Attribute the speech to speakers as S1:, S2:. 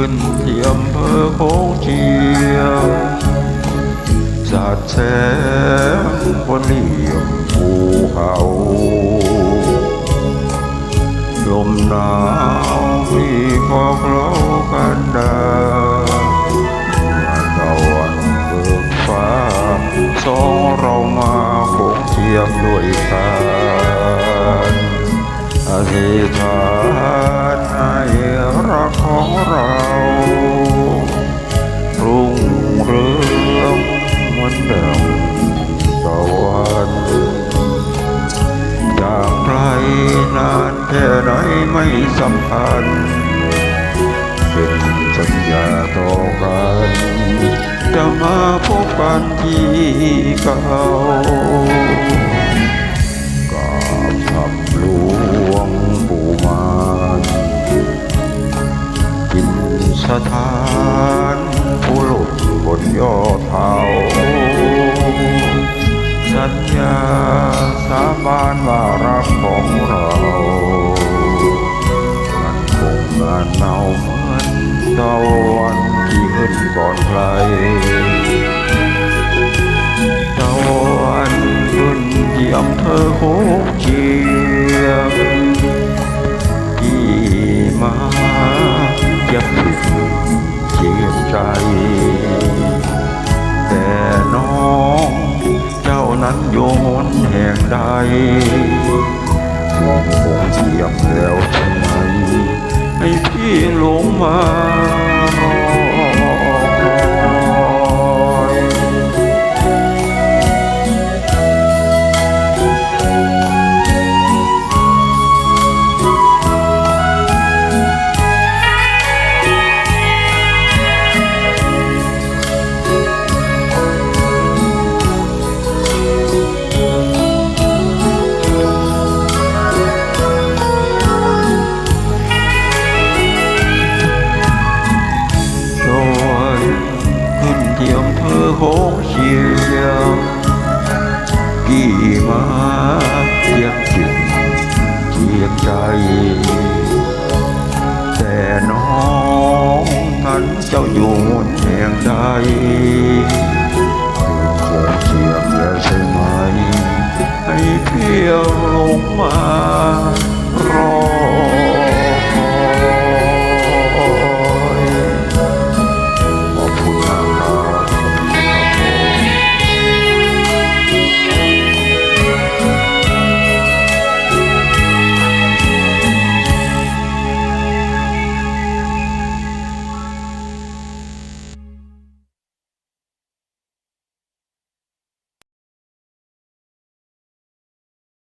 S1: ึ้นที่อำเภอโคงเจียมสาดแสงบนเหลี่ยมภูเขาลมหนาวที่พอกเรากันดาตะวันเบิกฟ้าสองเรามาคงเทียมด้วยกันอธิษฐาน นานแค่ไหนไม่สำคัญ เป็นสัญญาต่อกัน จะมาพบกันที่เก่ากราบคำหลวงปู่มานกินสถานผู้หลุดบนยอดเขา ญญาสาบานว่ารักของเรามันคงงานเนาเหมือนตะวันที่ขึ้นก่อนใคร คงเทียมแล้วใช่ไหมให้พี่หลงมา มาเทียบจิตเทียบใจ แต่น้องนั้นเจ้าอยู่หนแห่งใด